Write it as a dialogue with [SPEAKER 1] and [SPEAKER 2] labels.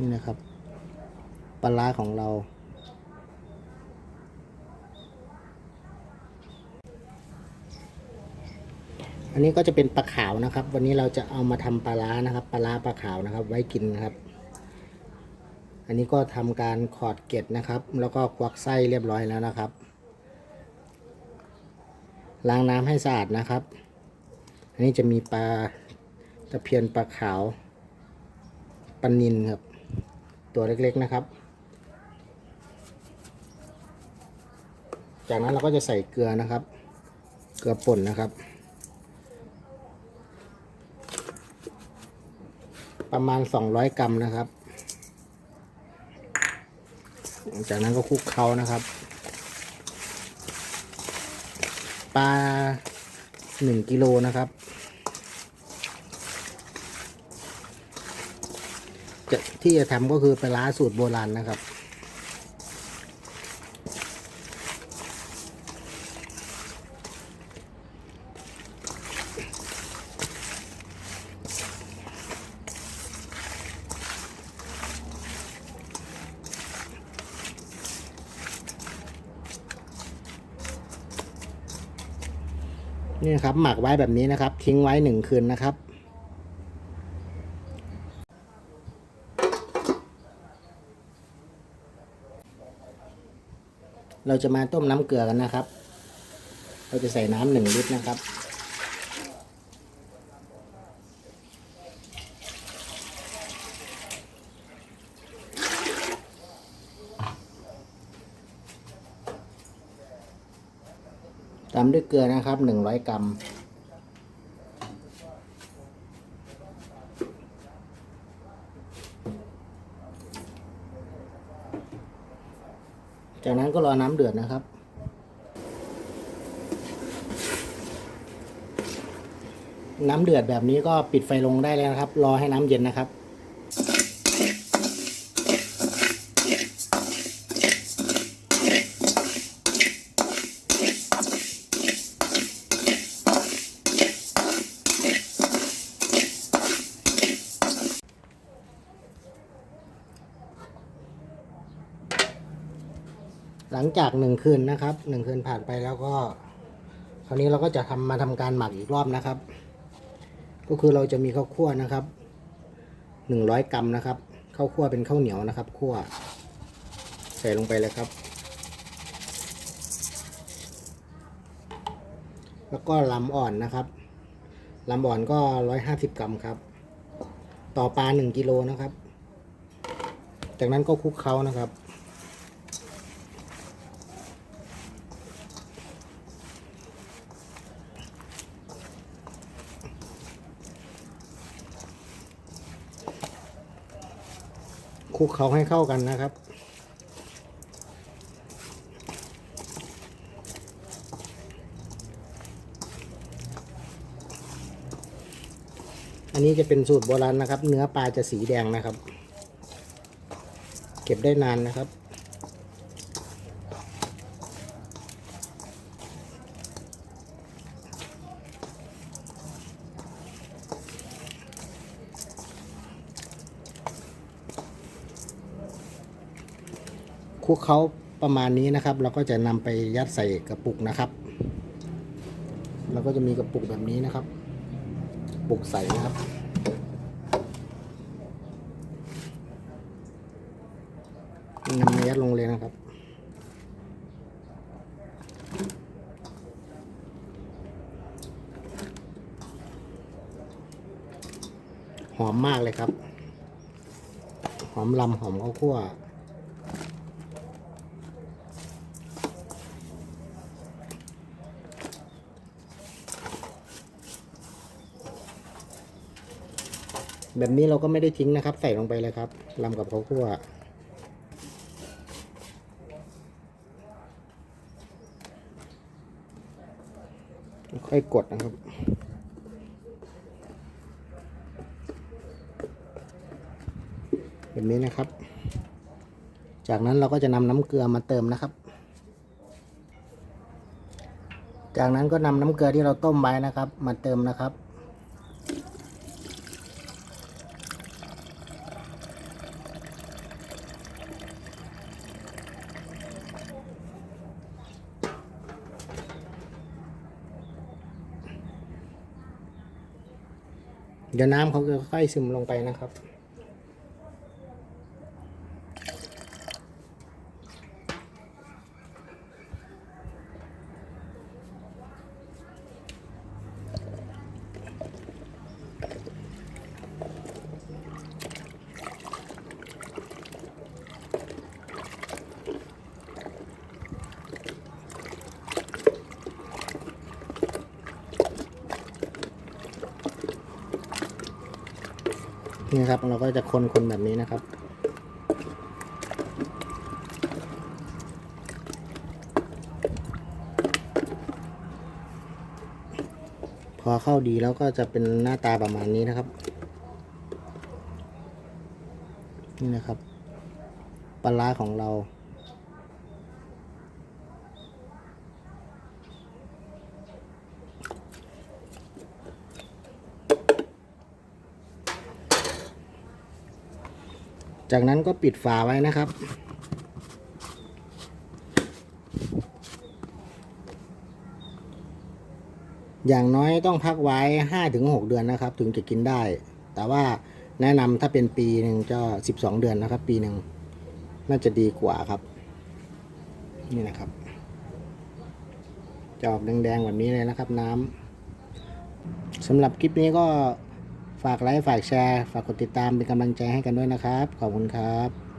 [SPEAKER 1] นี่นะครับ ปลาร้าของเรา อันนี้ก็จะเป็นปลาขาวนะครับ วันนี้เราจะเอามาทำปลาร้านะครับ ปลาร้าปลาขาวนะครับ ไว้กินนะครับ อันนี้ก็ทำการขอดเกล็ดนะครับ แล้วก็ควักไส้เรียบร้อยแล้วนะครับ ล้างน้ำให้สะอาดนะครับ อันนี้จะมีปลาตะเพียนปลาขาวปลานินครับ ตัวเล็กๆนะครับ จากนั้นเราก็จะใส่เกลือนะครับ เกลือป่นนะครับ ประมาณ 200 กรัมนะครับ จากนั้นก็คลุกเคล้านะครับปลา1กิโลนะครับ จะที่จะทำก็คือปลาร้าสูตรโบราณนะครับ นี่นะครับหมักไว้แบบนี้นะครับ ทิ้งไว้หนึ่งคืนนะครับ เราจะมาต้มน้ำเกลือกันนะครับ เราจะใส่น้ำหนึ่งลิตรนะครับ ตามด้วยเกลือนะครับหนึ่งร้อยกรัม จากนั้นก็รอน้ำเดือดนะครับ น้ำเดือดแบบนี้ก็ปิดไฟลงได้แล้วนะครับ รอให้น้ำเย็นนะครับ หลังจากหนึ่งคืนนะครับหนึ่งคืนผ่านไปแล้วก็ คราวนี้เราก็จะทำมาทำการหมักอีกรอบนะครับ ก็คือเราจะมีข้าวคั่วนะครับหนึ่งร้อยกรัมนะครับข้าวคั่วเป็นข้าวเหนียวนะครับคั่วใส่ลงไปเลยครับ แล้วก็ลำอ่อนนะครับลำอ่อนก็ร้อยห้าสิบกรัมครับ ต่อปลาหนึ่งกิโลนะครับ จากนั้นก็คลุกเคล้านะครับ ลุกเขาให้เข้ากันนะครับอันนี้จะเป็นสูตรโบราณนะครับ เนื้อปลาจะสีแดงนะครับ เก็บได้นานนะครับ ลุกเขาประมาณนี้นะครับ เราก็จะนำไปยัดใส่กระปุกนะครับเราก็จะมีกระปุกแบบนี้นะครับ ปุกใส่นะครับ นำมายัดลงเลยนะครับ หอมมากเลยครับ หอมลำหอมข้าวคั่ว แบบนี้เราก็ไม่ได้ทิ้งนะครับ ใส่ลงไปเลยครับลำกับข้าวคั่วค่อยกดนะครับ แบบนี้นะครับ จากนั้นเราก็จะนำน้ำเกลือมาเติมนะครับ จากนั้นก็นำน้ำเกลือที่เราต้มไว้นะครับ มาเติมนะครับ เดี๋ยวน้ำเขาจะค่อยซึมลงไปนะครับ นี่ครับเราก็จะคนคนแบบนี้นะครับ พอเข้าดีแล้วก็จะเป็นหน้าตาประมาณนี้นะครับ นี่นะครับปลาร้าของเรา จากนั้นก็ปิดฝาไว้นะครับ อย่างน้อยต้องพักไว้ห้าถึงหกเดือนนะครับ ถึงจะกินได้ แต่ว่าแนะนำถ้าเป็นปีหนึ่งจะสิบสองเดือนนะครับ ปีหนึ่งน่าจะดีกว่าครับ นี่นะครับ จะออกแดงๆแบบนี้เลยนะครับน้ำสำหรับคลิปนี้ก็ ฝากไลค์ ฝากแชร์ ฝากกดติดตามเป็นกำลังใจให้กันด้วยนะครับ ขอบคุณครับ